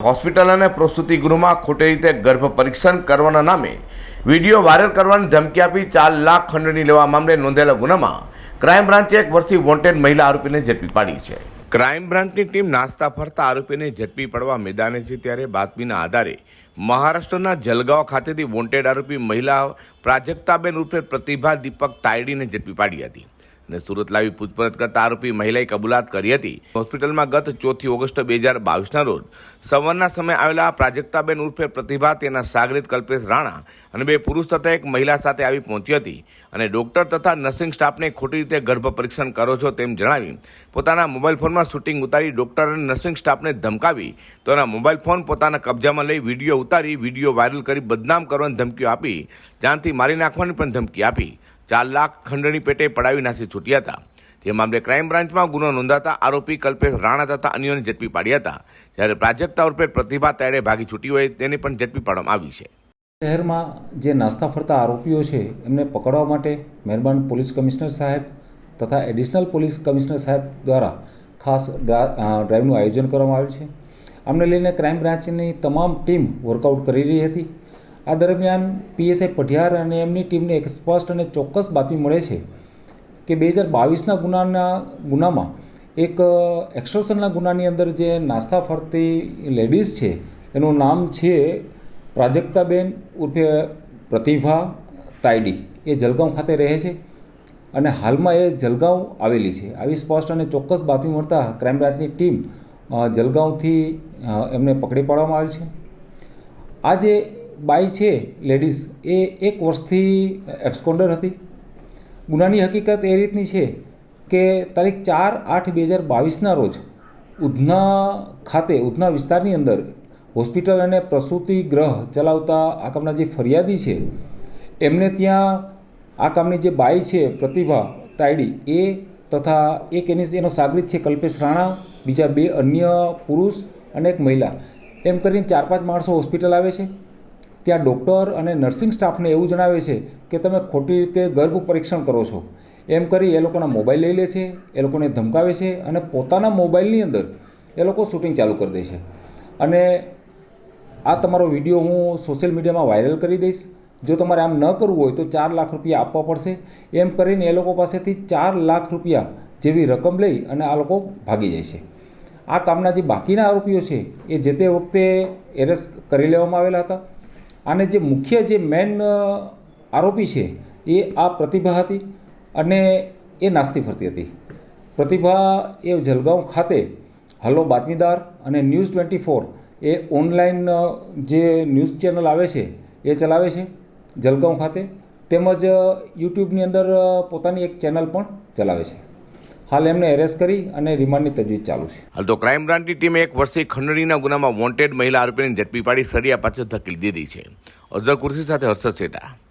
Hospital અને પ્રસૂતિ ગૃહમાં ખોટી રીતે ગર્ભ પરીક્ષણ કરવાના નામે વીડિયો વાયરલ કરવાની ધમકી આપી ચાર લાખ ખંડણી લેવા મામલે નોંધેલા ગુનામાં ક્રાઇમ બ્રાન્ચે એક વર્ષથી વોન્ટેડ મહિલા આરોપીને ઝડપી પાડી છે. ક્રાઇમ બ્રાન્ચની ટીમ નાસ્તા ફરતા આરોપીને ઝડપી પડવા મેદાને છે ત્યારે બાતમીના આધારે મહારાષ્ટ્રના જલગાંવ ખાતેથી વોન્ટેડ આરોપી મહિલા પ્રાજક્તાબેન ઉર્ફે પ્રતિભા દીપક તાયડીને ઝડપી પાડી હતી. અને સુરત લાવી પૂછપરછ કરતા આરોપી મહિલાએ કબૂલાત કરી હતી. હોસ્પિટલમાં ગત ચોથી ઓગસ્ટ બે હજાર બાવીસના રોજ સવારના સમયે આવેલા પ્રાજક્તાબેન ઉર્ફે પ્રતિભા, તેના સાગરિત કલ્પેશ રાણા અને બે પુરુષ તથા એક મહિલા સાથે આવી પહોંચી હતી અને ડોક્ટર તથા નર્સિંગ સ્ટાફને ખોટી રીતે ગર્ભ પરીક્ષણ કરો છો તેમ જણાવી પોતાના મોબાઈલ ફોનમાં શૂટિંગ ઉતારી ડોક્ટર અને નર્સિંગ સ્ટાફને ધમકાવી તો એના મોબાઈલ ફોન પોતાના કબજામાં લઈ વીડિયો ઉતારી વીડિયો વાયરલ કરી બદનામ કરવાની ધમકીઓ આપી, જાનથી મારી નાખવાની પણ ધમકી આપી. ચાર લાખ ખંડણી પેટે પડાવી નાસી છૂટ્યા હતા જે મામલે ક્રાઇમ બ્રાન્ચમાં ગુનો નોંધાતા આરોપી કલ્પેશ રાણા તથા અન્યોને ઝડપી પાડ્યા હતા જ્યારે પ્રાજક્તા ઉર્ફે પ્રતિભા તેડે ભાગી છૂટી હોય તેને પણ ઝડપી પાડવામાં આવી છે. શહેરમાં જે નાસ્તા ફરતા આરોપીઓ છે, એમને પકડવા માટે મહેરબાન પોલીસ કમિશનર સાહેબ તથા એડિશનલ પોલીસ કમિશનર સાહેબ દ્વારા ખાસ ડ્રા- ડ્રાઈવનું આયોજન કરવામાં આવ્યું છે. આમને લઈને ક્રાઇમ બ્રાન્ચની તમામ ટીમ વર્કઆઉટ કરી રહી હતી. આ દરમિયાન પીએસઆઈ પઢિયાર અને એમની ટીમને એક સ્પષ્ટ અને ચોક્કસ બાતમી મળે છે કે બે હજાર બાવીસના ગુનાના ગુનામાં એક એક્સટોર્શનના ગુનાની અંદર જે નાસ્તા ફરતી લેડીઝ છે, એનું નામ છે પ્રાજક્તાબેન ઉર્ફે પ્રતિભા તાયડી. એ જલગાંવ ખાતે રહે છે અને હાલમાં એ જલગાંવ આવેલી છે. આવી સ્પષ્ટ અને ચોક્કસ બાતમી મળતા ક્રાઇમ બ્રાન્ચની ટીમ જલગાંવથી એમને પકડી પાડવામાં આવી છે. આ જે બાઈ છે, લેડીઝ, એ એક વર્ષથી એબ્સકોન્ડર હતી. ગુનાની હકીકત એ રીતની છે કે તારીખ ચાર આઠ બે હજાર બાવીસના રોજ ઉધના ખાતે, ઉધના વિસ્તારની અંદર હોસ્પિટલ અને પ્રસૂતિ ગ્રહ ચલાવતા આ કામના જે ફરિયાદી છે, એમને ત્યાં આ કામની જે બાઈ છે, પ્રતિભા તાયડી, એ તથા એક એની, એનો સાગરિત છે, કલ્પેશ રાણા, બીજા બે અન્ય પુરુષ અને એક મહિલા, એમ કરીને ચાર પાંચ માણસો હોસ્પિટલ આવે છે. ત્યાં ડૉક્ટર અને નર્સિંગ સ્ટાફને એવું જણાવે છે કે તમે ખોટી રીતે ગર્ભ પરીક્ષણ કરો છો. એમ કરી એ લોકોના મોબાઈલ લઈ લે છે, એ લોકોને ધમકાવે છે અને પોતાના મોબાઈલની અંદર એ લોકો શૂટિંગ ચાલુ કરી દે છે. અને આ તમારો વીડિયો હું સોશિયલ મીડિયામાં વાયરલ કરી દઈશ. જો તમારે આમ ન કરવું હોય તો ચાર લાખ રૂપિયા આપવા પડશે. એમ કરીને એ લોકો પાસેથી ચાર લાખ રૂપિયા જેવી રકમ લઈ અને આ લોકો ભાગી જાય છે. આ કામના જે બાકીના આરોપીઓ છે, એ જે તે વખતે એરેસ્ટ કરી લેવામાં આવેલા હતા. અને જે મુખ્ય જે મેન આરોપી છે, એ આ પ્રતિભા હતી અને એ નાસ્તી ફરતી હતી. પ્રતિભા એ જલગાંવ ખાતે હલો બાતમીદાર અને ન્યૂઝ ટ્વેન્ટી ફોર એ ઓનલાઈન જે ન્યૂઝ ચેનલ આવે છે, એ ચલાવે છે જલગાંવ ખાતે. તેમજ યુટ્યુબની અંદર પોતાની એક ચેનલ પણ ચલાવે છે. હાલ એમને એરેસ્ટ કરી અને રિમાન્ડની તજવીજ ચાલુ છે. હાલ તો ક્રાઇમ બ્રાન્ચની ટીમે એક વર્ષથી ખંડણીના ગુનામાં વોન્ટેડ મહિલા આરોપીને ઝડપી પાડી સળિયા પાછળ ધકેલી દીધી છે. અઝર કુર્સી સાથે હર્ષદ શેઠા